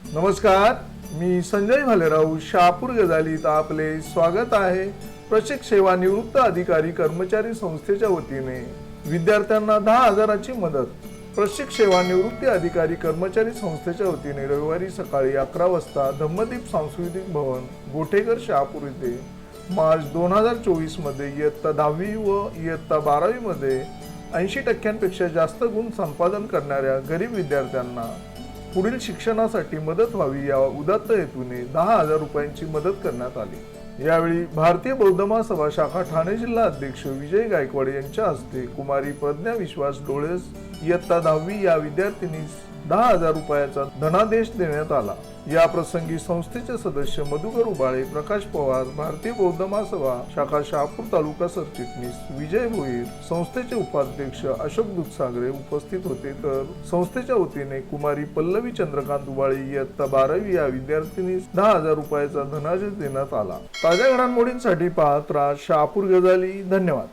नमस्कार मी संजय भालेराव शहापूर गजालीत आपले स्वागत आहे. प्रशिक सेवा निवृत्त अधिकारी कर्मचारी संस्थेच्या वतीने. विद्यार्थ्यांना दहा हजाराची मदत. प्रशिक सेवा निवृत्ती अधिकारी कर्मचारी संस्थेच्या वतीने रविवारी सकाळी अकरा वाजता धम्मदीप सांस्कृतिक भवन गोठेकर शहापूर येथे मार्च दोन हजार चोवीसमध्ये इयत्ता दहावी व इयत्ता बारावीमध्ये ऐंशी टक्क्यांपेक्षा जास्त गुण संपादन करणाऱ्या गरीब विद्यार्थ्यांना पुढील शिक्षणासाठी मदत व्हावी या उदात्त हेतूने दहा हजार रुपयांची मदत करण्यात आली. यावेळी भारतीय बौद्ध महासभा शाखा ठाणे जिल्हा अध्यक्ष विजय गायकवाड यांच्या हस्ते कुमारी प्रज्ञा विश्वास डोळेस इयत्ता दहावी या विद्यार्थिनीस दहा हजार रुपयाचा धनादेश देण्यात आला. या प्रसंगी संस्थेचे सदस्य मधुकर उबाळे प्रकाश पवार भारतीय बौद्ध महासभा शाखा शहापूर तालुका सरचिटणीस विजय भोईर संस्थेचे उपाध्यक्ष अशोक दुधसागरे उपस्थित होते तर संस्थेच्या वतीने कुमारी पल्लवी चंद्रकांत उबाळे इयत्ता बारावी या विद्यार्थिनीस दहा हजार रुपयाचा धनादेश देण्यात आला. ताज्या घडामोडींसाठी पाहत राहा शहापूर गजाली धन्यवाद.